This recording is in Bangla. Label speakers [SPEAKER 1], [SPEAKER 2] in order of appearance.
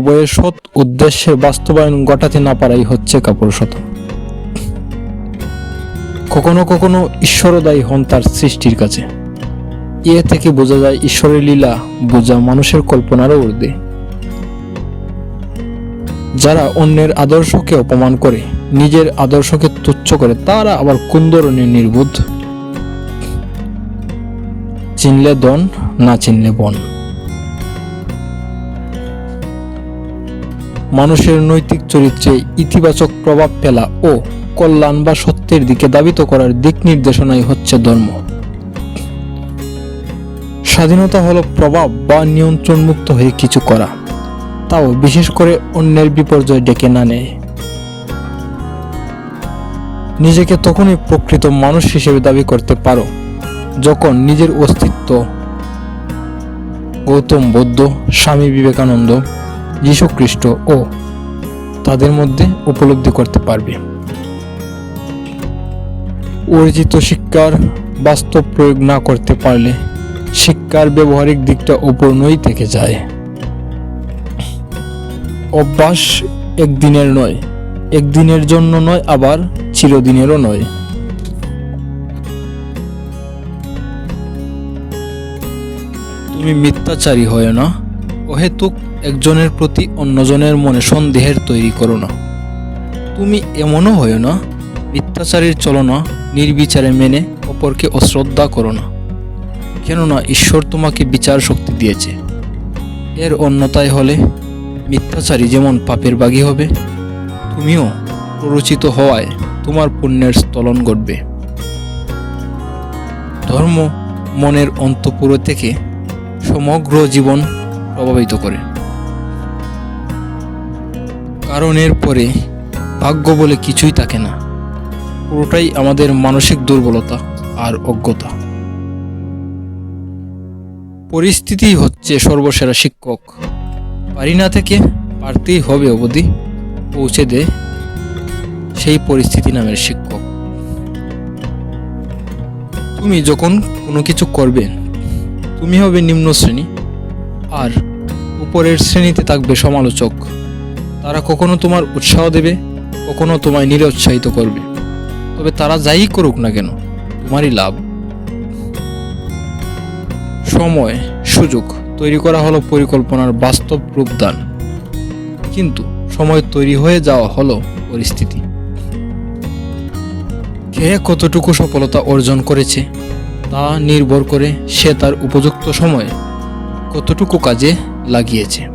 [SPEAKER 1] বইয়ের সৎ উদ্দেশ্যের বাস্তবায়ন ঘটাতে না পারাই হচ্ছে কাপুরুষত কখনো কখনো ঈশ্বরদায়ী হন তার সৃষ্টির কাছে। এ থেকে বোঝা যায় ঈশ্বরের লীলা, বোঝা মানুষের কল্পনারও ঊর্ধ্বে। যারা অন্যের আদর্শকে অপমান করে, নিজের আদর্শকে তুচ্ছ করে, তারা আবার কোন ধরনের নির্বোধ? চিনলে দন না চিনলে বন। মানুষের নৈতিক চরিত্রে ইতিবাচক প্রভাব ফেলা ও কল্যাণ বা সত্যের দিকে দাবিত করার দিক নির্দেশনাই হচ্ছে ধর্ম। স্বাধীনতা হলো প্রভাব বা নিয়ন্ত্রণ মুক্ত হয়ে কিছু করা, তাও বিশেষ করে অন্যের বিপর্যয় ডেকে না নেয়। নিজেকে তখনই প্রকৃত মানুষ হিসেবে দাবি করতে পারো, যখন নিজের অস্তিত্ব, গৌতম বৌদ্ধ, স্বামী বিবেকানন্দ যীশু খ্রিস্ট ও তাদের মধ্যে উপলব্ধি করতে পারবে। অর্জিত শিক্ষার বাস্তব প্রয়োগ না করতে পারলে শিক্ষার ব্যবহারিক দিকটা অপূর্ণই থেকে যায়। অভ্যাস একদিনের নয়, একদিনের জন্য নয়, আবার চিরদিনেরও নয়। তুমি মিথ্যাচারী হয় না। অহেতুক একজনের প্রতি অন্যজনের মনে সন্দেহের তৈরি করো না। তুমি এমনও হয় না, মিথ্যাচারীর চলনা নির্বিচারে মেনে অপরকে অশ্রদ্ধা করো না। কেননা ঈশ্বর তোমাকে বিচার শক্তি দিয়েছে। এর অন্যতায় হলে মিথ্যাচারী যেমন পাপের বাগী হবে, তুমিও প্ররোচিত হওয়ায় তোমার পুণ্যের স্থলন ঘটবে। ধর্ম মনের অন্তপুর থেকে সমগ্র জীবন প্রভাবিত করে। কারণ এর পরে ভাগ্য বলে কিছুই থাকে না। পুরোটাই আমাদের মানসিক দুর্বলতা আর অজ্ঞতা। পরিস্থিতি হচ্ছে সর্বসেরা শিক্ষক। পারি না থেকে পারতেই হবে অবধি পৌঁছে দেয় সেই পরিস্থিতি নামের শিক্ষক। তুমি যখন কোনো কিছু করবে, তুমি হবে নিম্ন শ্রেণি। আর উপরের শ্রেণীতে থাকবে সমালোচক। তারা কখনো তোমার উৎসাহ দেবে, কখনো তোমায় নিরুৎসাহিত করবে। তবে তারা যাই করুক না কেন, তোমারই লাভ। সময়, সুযোগ তৈরি করা হলো পরিকল্পনার বাস্তব রূপদান। কিন্তু সময় তৈরি হয়ে যাওয়া হলো পরিস্থিতি। কে কতটুকু সফলতা অর্জন করেছে, তা নির্ভর করে সে তার উপযুক্ত সময়ে কতটুকু কাজে লাগিয়েছে।